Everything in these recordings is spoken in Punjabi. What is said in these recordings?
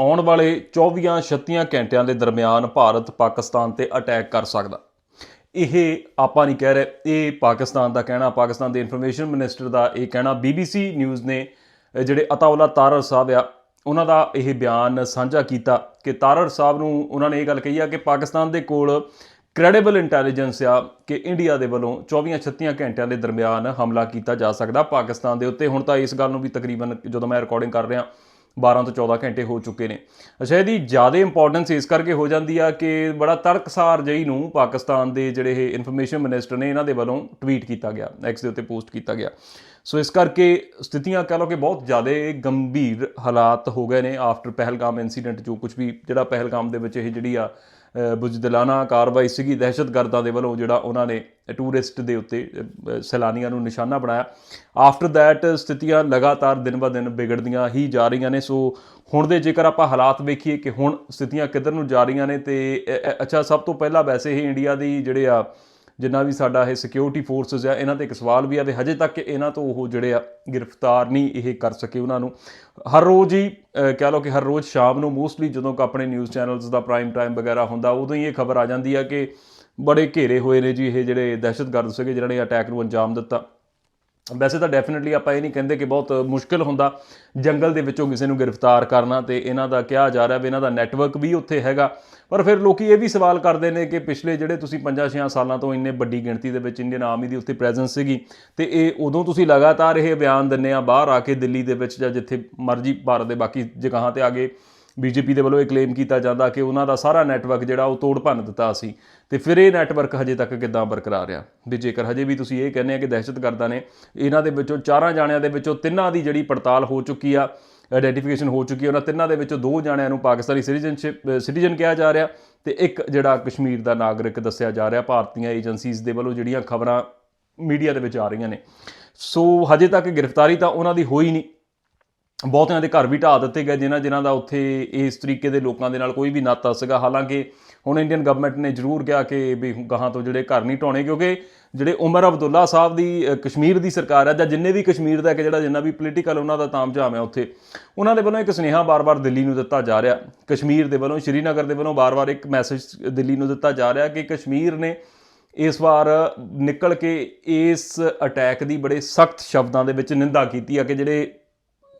ਆਉਣ ਵਾਲੇ 24-36 ਘੰਟਿਆਂ ਦੇ ਦਰਮਿਆਨ ਭਾਰਤ ਪਾਕਿਸਤਾਨ ਤੇ ਅਟੈਕ ਕਰ ਸਕਦਾ। ਇਹ ਆਪਾਂ ਨਹੀਂ ਕਹਿ ਰਹੇ। ਇਹ ਪਾਕਿਸਤਾਨ ਦਾ ਕਹਿਣਾ, ਪਾਕਿਸਤਾਨ ਦੇ ਇਨਫੋਰਮੇਸ਼ਨ ਮਿਨਿਸਟਰ ਦਾ ਇਹ ਕਹਿਣਾ BBC ਨਿਊਜ਼ ਨੇ ਜਿਹੜੇ ਅਤਾਉਲਾ ਤਾਰਰ ਸਾਹਿਬ ਆ, ਉਹਨਾਂ ਦਾ ਇਹ ਬਿਆਨ ਸਾਂਝਾ ਕੀਤਾ ਕਿ ਤਾਰਰ ਸਾਹਿਬ ਨੂੰ ਉਹਨਾਂ ਨੇ ਇਹ ਗੱਲ ਕਹੀ ਆ ਕਿ ਪਾਕਿਸਤਾਨ ਦੇ ਕੋਲ ਕ੍ਰੈਡੀਬਲ ਇੰਟੈਲੀਜੈਂਸ ਆ ਕਿ ਇੰਡੀਆ ਦੇ ਵੱਲੋਂ 24-36 ਘੰਟਿਆਂ ਦੇ ਦਰਮਿਆਨ ਹਮਲਾ ਕੀਤਾ ਜਾ ਸਕਦਾ। ਪਾਕਿਸਤਾਨ ਦੇ ਉੱਤੇ ਹੁਣ ਤਾਂ ਇਸ ਗੱਲ ਨੂੰ ਵੀ ਤਕਰੀਬਨ ਜਦੋਂ ਮੈਂ ਰਿਕਾਰਡਿੰਗ ਕਰ ਰਿਹਾ 12 ਤੋਂ 14 ਘੰਟੇ ਹੋ ਚੁੱਕੇ ਨੇ। ਅੱਛਾ, ਇਹਦੀ ਜ਼ਿਆਦਾ ਇੰਪੋਰਟੈਂਸ ਇਸ ਕਰਕੇ ਹੋ ਜਾਂਦੀ ਆ ਕਿ ਬੜਾ ਤੜਕਸਾਰ ਜਈ ਨੂੰ ਪਾਕਿਸਤਾਨ ਦੇ ਜਿਹੜੇ ਇਹ ਇਨਫੋਰਮੇਸ਼ਨ ਮਿਨਿਸਟਰ ਨੇ ਇਹਨਾਂ ਦੇ ਵੱਲੋਂ ਟਵੀਟ ਕੀਤਾ ਗਿਆ ਐਕਸ ਦੇ ਉੱਤੇ ਪੋਸਟ ਕੀਤਾ ਗਿਆ। ਸੋ ਇਸ ਕਰਕੇ ਸਥਿਤੀਆਂ ਕਹ ਲਓ ਕਿ ਬਹੁਤ ਜ਼ਿਆਦਾ ਗੰਭੀਰ ਹਾਲਾਤ ਹੋ ਗਏ ਨੇ ਆਫਟਰ ਪਹਿਲਗਾਮ ਇਨਸੀਡੈਂਟ ਜੋ ਕੁਝ ਵੀ, ਜਿਹੜਾ ਪਹਿਲਗਾਮ ਦੇ ਵਿੱਚ ਇਹ ਜਿਹੜੀ ਆ ਬੁਜਦਲਾਨਾ ਕਾਰਵਾਈ ਸੀਗੀ। ਦਹਿਸ਼ਤਗਰਦਾਂ ਦੇ ਵੱਲੋਂ ਜਿਹੜਾ ਉਹਨਾਂ ਨੇ ਟੂਰਿਸਟ ਦੇ ਉੱਤੇ ਸੈਲਾਨੀਆਂ ਨੂੰ ਨਿਸ਼ਾਨਾ ਬਣਾਇਆ। ਆਫਟਰ ਦੈਟ ਸਥਿਤੀਆਂ ਲਗਾਤਾਰ ਦਿਨ ਬ ਦਿਨ ਵਿਗੜਦੀਆਂ ਹੀ ਜਾ ਰਹੀਆਂ ਨੇ। ਸੋ ਹੁਣ ਦੇ ਜੇਕਰ ਆਪਾਂ ਹਾਲਾਤ ਵੇਖੀਏ ਕਿ ਹੁਣ ਸਥਿਤੀਆਂ ਕਿੱਧਰ ਨੂੰ ਜਾ ਰਹੀਆਂ ਨੇ ਤੇ ਅੱਛਾ, ਸਭ ਤੋਂ ਪਹਿਲਾਂ ਵੈਸੇ ਹੀ ਇੰਡੀਆ ਦੀ ਜਿਹੜੇ ਆ ਜਿੰਨਾ ਵੀ ਸਾਡਾ ਇਹ ਸਿਕਿਉਰਿਟੀ ਫੋਰਸਸ ਆ, ਇਹਨਾਂ ਤੇ ਇੱਕ ਸਵਾਲ ਵੀ ਆ ਵੀ ਹਜੇ ਤੱਕ ਇਹਨਾਂ ਤੋਂ ਉਹ ਜਿਹੜੇ ਆ ਗ੍ਰਿਫਤਾਰ ਨਹੀਂ ਇਹ ਕਰ ਸਕੇ ਉਹਨਾਂ ਨੂੰ। ਹਰ ਰੋਜ਼ ਹੀ, ਅਹ, ਕਹਿ ਲਓ ਕਿ ਹਰ ਰੋਜ਼ ਸ਼ਾਮ ਨੂੰ ਮੋਸਟਲੀ ਜਦੋਂ ਕਿ ਆਪਣੇ ਨਿਊਜ਼ ਚੈਨਲਸ ਦਾ ਪ੍ਰਾਈਮ ਟਾਈਮ ਵਗੈਰਾ ਹੁੰਦਾ, ਉਦੋਂ ਹੀ ਇਹ ਖਬਰ ਆ ਜਾਂਦੀ ਆ ਕਿ ਬੜੇ ਘੇਰੇ ਹੋਏ ਨੇ ਜੀ ਇਹ ਜਿਹੜੇ ਦਹਿਸ਼ਤਗਰਦ ਸੀਗੇ ਜਿਨ੍ਹਾਂ ਨੇ ਅਟੈਕ ਨੂੰ ਅੰਜਾਮ ਦਿੱਤਾ। ਵੈਸੇ ਤਾਂ ਡੈਫੀਨਿਟਲੀ ਆਪਾਂ ਇਹ ਨਹੀਂ ਕਹਿੰਦੇ ਕਿ ਬਹੁਤ ਮੁਸ਼ਕਲ ਹੁੰਦਾ ਜੰਗਲ ਦੇ ਵਿੱਚੋਂ ਕਿਸੇ ਨੂੰ ਗ੍ਰਿਫਤਾਰ ਕਰਨਾ ਤੇ ਇਹਨਾਂ ਦਾ ਕਿਹਾ ਜਾ ਰਿਹਾ ਵੀ ਇਹਨਾਂ ਦਾ ਨੈਟਵਰਕ ਵੀ ਉੱਥੇ ਹੈਗਾ। ਪਰ ਫਿਰ ਲੋਕੀ ਇਹ ਵੀ ਸਵਾਲ ਕਰਦੇ ਨੇ ਕਿ ਪਿਛਲੇ ਜਿਹੜੇ ਤੁਸੀਂ 5-6 ਸਾਲਾਂ ਤੋਂ ਇੰਨੇ ਵੱਡੀ ਗਿਣਤੀ ਦੇ ਵਿੱਚ ਇੰਡੀਅਨ ਆਰਮੀ ਦੀ ਉੱਥੇ ਪ੍ਰੈਜ਼ੈਂਸ ਸੀਗੀ ਤੇ ਇਹ ਉਦੋਂ ਤੁਸੀਂ ਲਗਾਤਾਰ ਇਹ ਬਿਆਨ ਦਿੰਨੇ ਆ ਬਾਹਰ ਆ ਕੇ ਦਿੱਲੀ ਦੇ ਵਿੱਚ ਜਾਂ ਜਿੱਥੇ ਮਰਜ਼ੀ ਭਾਰਤ ਦੇ ਬਾਕੀ ਜਗ੍ਹਾਵਾਂ ਤੇ ਆ ਕੇ ਬੀਜੇਪੀ ਦੇ ਵੱਲੋਂ ਇਹ ਕਲੇਮ ਕੀਤਾ ਜਾਂਦਾ ਕਿ ਉਹਨਾਂ ਦਾ ਸਾਰਾ ਨੈਟਵਰਕ ਜਿਹੜਾ ਉਹ ਤੋੜ ਭੰਨ ਦਿੱਤਾ ਸੀ। ਤੇ ਫਿਰ ਇਹ ਨੈਟਵਰਕ ਹਜੇ ਤੱਕ ਕਿੱਦਾਂ ਬਰਕਰਾਰ ਆ ਵੀ ਜੇਕਰ ਹਜੇ ਵੀ ਤੁਸੀਂ ਇਹ ਕਹਿੰਦੇ ਆ ਕਿ ਦਹਿਸ਼ਤਗਰਦਾਂ ਨੇ, ਇਹਨਾਂ ਦੇ ਵਿੱਚੋਂ ਚਾਰਾਂ ਜਾਣਿਆਂ ਦੇ ਵਿੱਚੋਂ ਤਿੰਨਾਂ ਦੀ ਜਿਹੜੀ ਪੜਤਾਲ ਹੋ ਚੁੱਕੀ ਆ ਆਈਡੈਂਟੀਫਿਕੇਸ਼ਨ ਹੋ ਚੁੱਕੀ ਹੈ ਉਹਨਾਂ ਤਿੰਨਾਂ ਦੇ ਵਿੱਚੋਂ ਦੋ ਜਾਣਿਆਂ ਨੂੰ ਪਾਕਿਸਤਾਨੀ ਸਿਟੀਜ਼ਨਸ਼ਿਪ ਸਿਟੀਜ਼ਨ ਕਿਹਾ ਜਾ ਰਿਹਾ ਤੇ ਇੱਕ ਜਿਹੜਾ ਕਸ਼ਮੀਰ ਦਾ ਨਾਗਰਿਕ ਦੱਸਿਆ ਜਾ ਰਿਹਾ, ਭਾਰਤੀਆਂ ਏਜੰਸੀਜ਼ ਦੇ ਵੱਲੋਂ ਜਿਹੜੀਆਂ ਖਬਰਾਂ ਮੀਡੀਆ ਦੇ ਵਿੱਚ ਆ ਰਹੀਆਂ ਨੇ। ਸੋ ਹਜੇ ਤੱਕ ਗ੍ਰਿਫਤਾਰੀ ਤਾਂ ਉਹਨਾਂ ਦੀ ਹੋਈ ਨਹੀਂ। ਬਹੁਤਿਆਂ ਦੇ ਘਰ ਵੀ ਢਾਹ ਦਿੱਤੇ ਗਏ, ਜਿਨ੍ਹਾਂ ਜਿਨ੍ਹਾਂ ਦਾ ਉੱਥੇ ਇਸ ਤਰੀਕੇ ਦੇ ਲੋਕਾਂ ਦੇ ਨਾਲ ਕੋਈ ਵੀ ਨਾਤਾ ਸੀਗਾ। ਹਾਲਾਂਕਿ ਹੁਣ ਇੰਡੀਅਨ ਗਵਰਨਮੈਂਟ ਨੇ ਜ਼ਰੂਰ ਕਿਹਾ ਕਿ ਵੀ ਗਾਹਾਂ ਤੋਂ ਜਿਹੜੇ ਘਰ ਨਹੀਂ ਢਾਉਣੇ ਕਿਉਂਕਿ ਜਿਹੜੇ ਉਮਰ ਅਬਦੁੱਲਾ ਸਾਹਿਬ ਦੀ ਕਸ਼ਮੀਰ ਦੀ ਸਰਕਾਰ ਹੈ ਜਾਂ ਜਿੰਨੇ ਵੀ ਕਸ਼ਮੀਰ ਦਾ ਕਿ ਜਿਹੜਾ ਜਿੰਨਾ ਵੀ ਪੋਲੀਟੀਕਲ ਉਹਨਾਂ ਦਾ ਤਾਮਝਾਮ ਹੈ ਉੱਥੇ, ਉਹਨਾਂ ਦੇ ਵੱਲੋਂ ਇੱਕ ਸੁਨੇਹਾ ਬਾਰ-ਬਾਰ ਦਿੱਲੀ ਨੂੰ ਦਿੱਤਾ ਜਾ ਰਿਹਾ। ਕਸ਼ਮੀਰ ਦੇ ਵੱਲੋਂ, ਸ਼੍ਰੀਨਗਰ ਦੇ ਵੱਲੋਂ ਬਾਰ-ਬਾਰ ਇੱਕ ਮੈਸੇਜ ਦਿੱਲੀ ਨੂੰ ਦਿੱਤਾ ਜਾ ਰਿਹਾ ਕਿ ਕਸ਼ਮੀਰ ਨੇ ਇਸ ਵਾਰ ਨਿਕਲ ਕੇ ਇਸ ਅਟੈਕ ਦੀ ਬੜੇ ਸਖਤ ਸ਼ਬਦਾਂ ਦੇ ਵਿੱਚ ਨਿੰਦਾ ਕੀਤੀ ਹੈ ਕਿ ਜਿਹੜੇ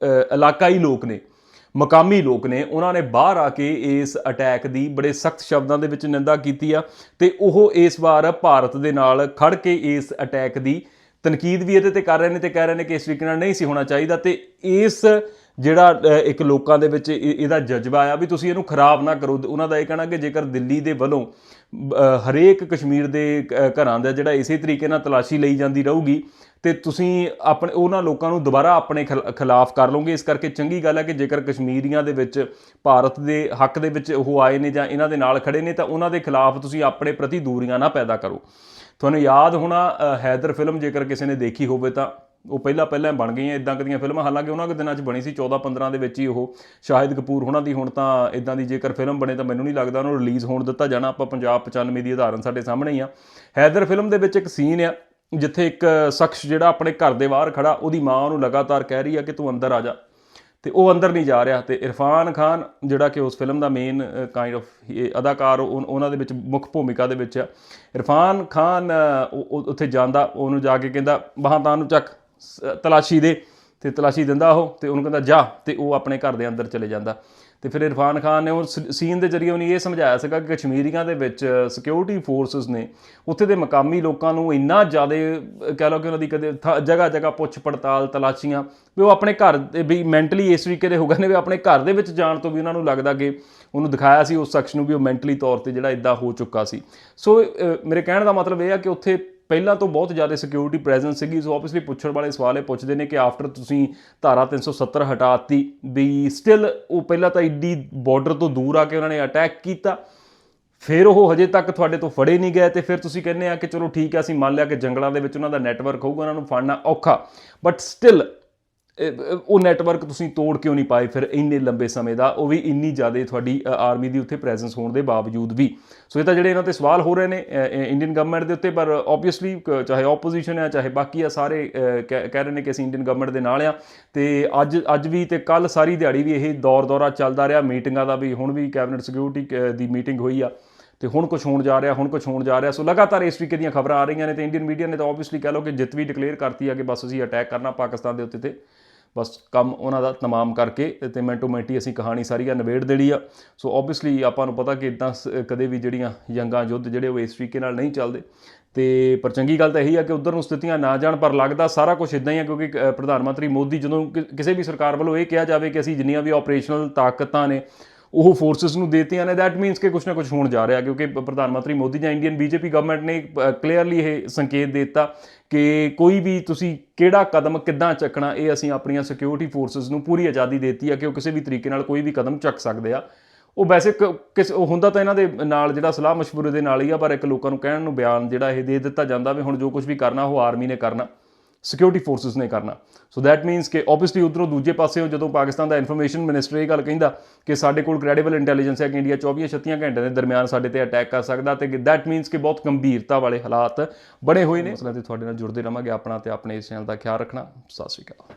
ਇਲਾਕਾਈ ਲੋਕ ਨੇ, ਮਕਾਮੀ ਲੋਕ ਨੇ, ਉਹਨਾਂ ਨੇ ਬਾਹਰ ਆ ਕੇ ਇਸ ਅਟੈਕ ਦੀ ਬੜੇ ਸਖਤ ਸ਼ਬਦਾਂ ਦੇ ਵਿੱਚ ਨਿੰਦਾ ਕੀਤੀ ਆ ਤੇ ਉਹ ਇਸ ਵਾਰ ਭਾਰਤ ਦੇ ਨਾਲ ਖੜ ਕੇ ਇਸ ਅਟੈਕ ਦੀ ਤਨਕੀਦ ਵੀ ਇਹਦੇ ਤੇ ਕਰ ਰਹੇ ਨੇ ਤੇ ਕਹਿ ਰਹੇ ਨੇ ਕਿ ਇਸ ਤਰੀਕੇ ਨਾਲ ਨਹੀਂ ਸੀ ਹੋਣਾ ਚਾਹੀਦਾ ਤੇ ਇਸ ਜਿਹੜਾ ਇੱਕ ਲੋਕਾਂ ਦੇ ਵਿੱਚ ਇਹ- ਇਹਦਾ ਜਜ਼ਬਾ ਆ ਵੀ ਤੁਸੀਂ ਇਹਨੂੰ ਖਰਾਬ ਨਾ ਕਰੋ। ਉਹਨਾਂ ਦਾ ਇਹ ਕਹਿਣਾ ਕਿ ਜੇਕਰ ਦਿੱਲੀ ਦੇ ਵੱਲੋਂ ਅ, ਹਰੇਕ ਕਸ਼ਮੀਰ ਦੇ ਅ, ਘਰਾਂ ਦਾ ਜਿਹੜਾ ਇਸੇ ਤਰੀਕੇ ਨਾਲ ਤਲਾਸ਼ੀ ਲਈ ਜਾਂਦੀ ਰਹੂਗੀ ਤੇ ਤੁਸੀਂ ਆਪਣੇ ਉਹਨਾਂ ਲੋਕਾਂ ਨੂੰ ਦੁਬਾਰਾ ਆਪਣੇ ਖਿਲਾਫ ਕਰ ਲਓਗੇ। ਇਸ ਕਰਕੇ ਚੰਗੀ ਗੱਲ ਹੈ ਕਿ ਜੇਕਰ ਕਸ਼ਮੀਰੀਆਂ ਦੇ ਵਿੱਚ ਭਾਰਤ ਦੇ ਹੱਕ ਦੇ ਵਿੱਚ ਉਹ ਆਏ ਨੇ ਜਾਂ ਇਹਨਾਂ ਦੇ ਨਾਲ ਖੜੇ ਨੇ ਤਾਂ ਉਹਨਾਂ ਦੇ ਖਿਲਾਫ ਤੁਸੀਂ ਆਪਣੇ ਪ੍ਰਤੀ ਦੂਰੀਆਂ ਨਾ ਪੈਦਾ ਕਰੋ। ਤੁਹਾਨੂੰ ਯਾਦ ਹੋਣਾ ਹੈਦਰ ਫਿਲਮ ਜੇਕਰ ਕਿਸੇ ਨੇ ਦੇਖੀ ਹੋਵੇ ਤਾਂ ਉਹ ਪਹਿਲਾਂ ਪਹਿਲਾਂ ਬਣ ਗਈਆਂ ਇਦਾਂ ਕਦੀਆਂ ਫਿਲਮਾਂ, ਹਾਲਾਂਕਿ ਉਹਨਾਂ ਦੇ ਦਿਨਾਂ 'ਚ ਬਣੀ ਸੀ 14 15 ਦੇ ਵਿੱਚ ਹੀ ਉਹ, ਸ਼ਾਹਿਦ ਕਪੂਰ ਉਹਨਾਂ ਦੀ ਹੁਣ ਤਾਂ ਇਦਾਂ ਦੀ ਜੇਕਰ ਫਿਲਮ ਬਣੇ ਤਾਂ ਮੈਨੂੰ ਨਹੀਂ ਲੱਗਦਾ ਉਹਨੂੰ ਰਿਲੀਜ਼ ਹੋਣ ਦਿੱਤਾ ਜਾਣਾ। ਆਪਾਂ ਪੰਜਾਬ 95 ਦੀ ਉਦਾਹਰਨ ਸਾਡੇ ਸਾਹਮਣੇ ਹੀ ਆ। ਹੈਦਰ ਫਿਲਮ ਦੇ ਵਿੱਚ ਇੱਕ ਸੀਨ ਆ, ਜਿੱਥੇ ਇੱਕ ਸ਼ਖਸ ਜਿਹੜਾ ਆਪਣੇ ਘਰ ਦੇ ਬਾਹਰ ਖੜਾ, ਉਹਦੀ ਮਾਂ ਉਹਨੂੰ ਲਗਾਤਾਰ ਕਹਿ ਰਹੀ ਆ ਕਿ ਤੂੰ ਅੰਦਰ ਆ ਜਾ। ਤੇ ਉਹ ਅੰਦਰ ਨਹੀਂ ਜਾ ਰਿਹਾ ਤੇ ਇਰਫਾਨ ਖਾਨ, ਜਿਹੜਾ ਕਿ ਉਸ ਫਿਲਮ ਦਾ ਮੇਨ ਕਾਈਂਡ ਆਫ ਅਦਾਕਾਰ ਉਹ- ਉਹਨਾਂ ਦੇ ਵਿੱਚ ਮੁੱਖ ਭੂਮਿਕਾ ਦੇ ਵਿੱਚ ਆ। ਇਰਫਾਨ ਖਾਨ ਉੱਥੇ ਜਾਂਦਾ, ਉਹਨੂੰ ਜਾ ਕੇ ਕਹਿੰਦਾ, ਬਾਹਾਂ ਤਾਂ ਨੂੰ ਚੱਕ। ਤਲਾਸ਼ੀ ਦੇ ਤੇ ਤਲਾਸ਼ੀ ਦਿੰਦਾ ਉਹ ਤੇ ਉਹਨੂੰ ਕਹਿੰਦਾ ਜਾ ਤੇ ਉਹ ਆਪਣੇ ਘਰ ਦੇ ਅੰਦਰ ਚਲੇ ਜਾਂਦਾ। ਤੇ ਫਿਰ ਇਰਫਾਨ ਖਾਨ ਨੇ ਉਹ ਸੀਨ ਦੇ ਜ਼ਰੀਏ ਉਹਨੇ ਇਹ ਸਮਝਾਇਆ ਸੀਗਾ ਕਿ ਕਸ਼ਮੀਰੀਆਂ ਦੇ ਵਿੱਚ ਸਿਕਿਉਰਿਟੀ ਫੋਰਸਸ ਨੇ ਉੱਥੇ ਦੇ ਮਕਾਮੀ ਲੋਕਾਂ ਨੂੰ ਇੰਨਾ ਜ਼ਿਆਦਾ ਕਹਿ ਲਓ ਕਿ ਉਹਨਾਂ ਦੀ ਕਦੇ ਜਗ੍ਹਾ ਜਗ੍ਹਾ ਪੁੱਛ ਪੜਤਾਲ ਤਲਾਸ਼ੀਆਂ ਵੀ ਉਹ ਆਪਣੇ ਘਰ ਦੇ ਵੀ ਮੈਂਟਲੀ ਇਸ ਤਰੀਕੇ ਦੇ ਹੋ ਗਏ ਨੇ ਵੀ ਆਪਣੇ ਘਰ ਦੇ ਵਿੱਚ ਜਾਣ ਤੋਂ ਵੀ ਉਹਨਾਂ ਨੂੰ ਲੱਗਦਾ ਕਿ ਉਹਨੂੰ ਦਿਖਾਇਆ ਸੀ ਉਸ ਸ਼ਖਸ ਨੂੰ ਵੀ ਉਹ ਮੈਂਟਲੀ ਤੌਰ ਤੇ ਜਿਹੜਾ ਇਦਾਂ ਹੋ ਚੁੱਕਾ ਸੀ। ਸੋ ਮੇਰੇ ਕਹਿਣ ਦਾ ਮਤਲਬ ਇਹ ਆ ਕਿ ਉੱਥੇ ਪਹਿਲਾਂ ਤੋਂ ਬਹੁਤ ਜ਼ਿਆਦਾ ਸਿਕਿਉਰਿਟੀ ਪ੍ਰੈਜ਼ੈਂਸ ਸੀਗੀ ਸੋ ਆਬਵੀਅਸਲੀ ਪੁੱਛਣ ਵਾਲੇ ਸਵਾਲ ਇਹ ਪੁੱਛਦੇ ਨੇ ਕਿ ਆਫਟਰ ਤੁਸੀਂ ਧਾਰਾ 370 ਹਟਾਤੀ ਵੀ ਸਟਿਲ ਉਹ ਪਹਿਲਾਂ ਤਾਂ ਇੱਡੀ ਬਾਰਡਰ ਤੋਂ ਦੂਰ ਆ ਕੇ ਉਹਨਾਂ ਨੇ ਅਟੈਕ ਕੀਤਾ। ਫਿਰ ਉਹ ਹਜੇ ਤੱਕ ਤੁਹਾਡੇ ਤੋਂ ਫੜੇ ਨਹੀਂ ਗਏ ਤੇ ਫਿਰ ਤੁਸੀਂ ਕਹਿੰਦੇ ਆ ਕਿ ਚਲੋ ਠੀਕ ਹੈ ਅਸੀਂ ਮੰਨ ਲਿਆ ਕਿ ਜੰਗਲਾਂ ਦੇ ਵਿੱਚ ਉਹਨਾਂ ਦਾ ਨੈਟਵਰਕ ਹੋਊਗਾ, ਉਹਨਾਂ ਨੂੰ ਫੜਨਾ ਔਖਾ। ਬਟ ਸਟਿਲ ਉਹ ਨੈਟਵਰਕ ਤੁਸੀਂ ਤੋੜ ਕਿਉਂ ਨਹੀਂ ਪਾਏ? ਫਿਰ ਇੰਨੇ ਲੰਬੇ ਸਮੇਂ ਦਾ ਉਹ ਵੀ ਇੰਨੀ ਜ਼ਿਆਦਾ ਤੁਹਾਡੀ ਆਰਮੀ ਦੀ ਉੱਥੇ ਪ੍ਰੈਜ਼ੈਂਸ ਹੋਣ ਦੇ ਬਾਵਜੂਦ ਵੀ। ਸੋ ਇਹ ਤਾਂ ਜਿਹੜੇ ਇਹਨਾਂ ਤੇ ਸਵਾਲ ਹੋ ਰਹੇ ਨੇ ਇੰਡੀਅਨ ਗਵਰਨਮੈਂਟ ਦੇ ਉੱਤੇ, ਪਰ ਆਬਵੀਅਸਲੀ ਚਾਹੇ ਆਪੋਜੀਸ਼ਨ ਹੈ ਚਾਹੇ ਬਾਕੀ ਆ, ਸਾਰੇ ਕਹਿ ਕਹਿ ਰਹੇ ਨੇ ਕਿ ਅਸੀਂ ਇੰਡੀਅਨ ਗਵਰਨਮੈਂਟ ਦੇ ਨਾਲ ਆ। ਤੇ ਅੱਜ ਅੱਜ ਵੀ ਤੇ ਕੱਲ ਸਾਰੀ ਦਿਹਾੜੀ ਵੀ ਇਹ ਦੌਰ ਦੌਰਾ ਚੱਲਦਾ ਰਿਹਾ। ਮੀਟਿੰਗਾਂ ਦਾ ਵੀ ਹੁਣ ਵੀ ਕੈਬਨਿਟ ਸਿਕਿਉਰਿਟੀ ਦੀ ਮੀਟਿੰਗ ਹੋਈ ਆ। ਤੇ ਹੁਣ ਕੁਝ ਹੋਣ ਜਾ ਰਿਹਾ, ਹੁਣ ਕੁਝ ਹੋਣ ਜਾ ਰਿਹਾ। ਸੋ ਲਗਾਤਾਰ ਇਸ ਤਰੀਕੇ ਦੀਆਂ ਖਬਰਾਂ ਆ ਰਹੀਆਂ ਨੇ ਤੇ ਇੰਡੀਅਨ ਮੀਡੀਆ ਨੇ ਤਾਂ ਆਬਵੀਅਸਲੀ ਕਹਿ ਲਓ ਕਿ ਜਿੱਤ ਵੀ ਡਿਕਲੇਅਰ ਕਰਤੀ ਆ ਕਿ ਬਸ ਅਸੀਂ ਅਟੈਕ ਕਰਨਾ ਪਾਕਿਸਤਾਨ ਦੇ ਉੱਤੇ ਤੇ। ਬਸ ਕੰਮ ਉਹਨਾਂ ਦਾ ਤਮਾਮ ਕਰਕੇ ਤੇ ਮਿੰਟੋ ਮਿੰਟੀ ਅਸੀਂ ਕਹਾਣੀ ਸਾਰੀ ਆ ਨਿਬੇੜ ਦੇਣੀ ਆ। ਸੋ ਆਬਵੀਅਸਲੀ ਆਪਾਂ ਨੂੰ ਪਤਾ ਕਿ ਇਦਾਂ ਕਦੇ ਵੀ ਜਿਹੜੀਆਂ ਜੰਗਾਂ ਯੁੱਧ ਜਿਹੜੇ ਉਹ ਇਸ ਤਰੀਕੇ ਨਾਲ ਨਹੀਂ ਚੱਲਦੇ। ਤੇ ਪਰ ਚੰਗੀ ਗੱਲ ਤਾਂ ਇਹੀ ਆ ਕਿ ਉਧਰ ਨੂੰ ਸਥਿਤੀਆਂ ਨਾ ਜਾਣ ਪਰ ਲੱਗਦਾ ਸਾਰਾ ਕੁਝ ਇਦਾਂ ਹੀ ਆ ਕਿਉਂਕਿ ਅ, ਪ੍ਰਧਾਨ ਮੰਤਰੀ ਮੋਦੀ ਜਦੋਂ ਕਿਸੇ ਵੀ ਸਰਕਾਰ ਵੱਲੋਂ ਇਹ ਕਿਹਾ ਜਾਵੇ ਕਿ ਅਸੀਂ ਜਿੰਨੀਆਂ ਵੀ ਆਪਰੇਸ਼ਨਲ ਤਾਕਤਾਂ ਨੇ ਉਹ ਫੋਰਸਸ ਨੂੰ ਦੇਤੀਆਂ ਨੇ ਦੈਟ ਮੀਨਸ ਕਿ ਕੁਝ ਨਾ ਕੁਝ ਹੋਣ ਜਾ ਰਿਹਾ, ਕਿਉਂਕਿ ਪ੍ਰਧਾਨ ਮੰਤਰੀ ਮੋਦੀ ਜਾਂ ਇੰਡੀਅਨ ਬੀਜੇਪੀ ਗਵਰਨਮੈਂਟ ਨੇ ਕਲੀਅਰਲੀ ਇਹ ਸੰਕੇਤ ਦੇ ਦਿੱਤਾ ਕਿ ਕੋਈ ਵੀ ਤੁਸੀਂ ਕਿਹੜਾ ਕਦਮ ਕਿੱਦਾਂ ਚੱਕਣਾ, ਇਹ ਅਸੀਂ ਆਪਣੀਆਂ ਸਿਕਿਉਰਿਟੀ ਫੋਰਸਸ ਨੂੰ ਪੂਰੀ ਆਜ਼ਾਦੀ ਦਿੱਤੀ ਆ ਕਿ ਉਹ ਕਿਸੇ ਵੀ ਤਰੀਕੇ ਨਾਲ ਕੋਈ ਵੀ ਕਦਮ ਚੱਕ ਸਕਦੇ ਆ। ਉਹ ਵੈਸੇ ਕ- ਕਿਸ ਹੁੰਦਾ ਤਾਂ ਇਹਨਾਂ ਦੇ ਨਾਲ ਜਿਹੜਾ ਸਲਾਹ مشਵਰੇ ਦੇ ਨਾਲ ਹੀ ਆ, ਪਰ ਇੱਕ ਲੋਕਾਂ ਨੂੰ ਕਹਿਣ ਨੂੰ ਬਿਆਨ ਜਿਹੜਾ ਇਹ ਦੇ ਦਿੱਤਾ ਜਾਂਦਾ ਵੀ ਹੁਣ ਜੋ ਕੁਝ ਵੀ ਕਰਨਾ, ਉਹ ਆਰਮੀ ਨੇ ਕਰਨਾ। ਸਿਕਿਉਰਿਟੀ ਫੋਰਸਸ ਨੇ ਕਰਨਾ। ਸੋ ਦੈਟ ਮੀਨਸ ਕਿ ਆਬਵੀਅਸਲੀ ਉਧਰੋਂ ਦੂਜੇ ਪਾਸੇ ਜਦੋਂ ਪਾਕਿਸਤਾਨ ਦਾ ਇਨਫੋਰਮੇਸ਼ਨ ਮਿਨਿਸਟਰ ਇਹ ਗੱਲ ਕਹਿੰਦਾ ਕਿ ਸਾਡੇ ਕੋਲ ਕ੍ਰੈਡੀਬਲ ਇੰਟੈਲੀਜੈਂਸ ਹੈ ਕਿ ਇੰਡੀਆ 24-36 ਘੰਟਿਆਂ ਦੇ ਦਰਮਿਆਨ ਸਾਡੇ ਤੇ ਅਟੈਕ ਕਰ ਸਕਦਾ ਤੇ ਦੈਟ ਮੀਨਸ ਕਿ ਬਹੁਤ ਗੰਭੀਰਤਾ ਵਾਲੇ ਹਾਲਾਤ ਬਣੇ ਹੋਏ ਨੇ। ਮਸਲਾ ਤੇ ਤੁਹਾਡੇ ਨਾਲ ਜੁੜਦੇ ਰਵਾਂਗੇ, ਆਪਣਾ ਤੇ ਆਪਣੇ ਇਸ ਚੈਨਲ ਦਾ ਖਿਆਲ ਰੱਖਣਾ। ਸਤਿ ਸ਼੍ਰੀ ਅਕਾਲ।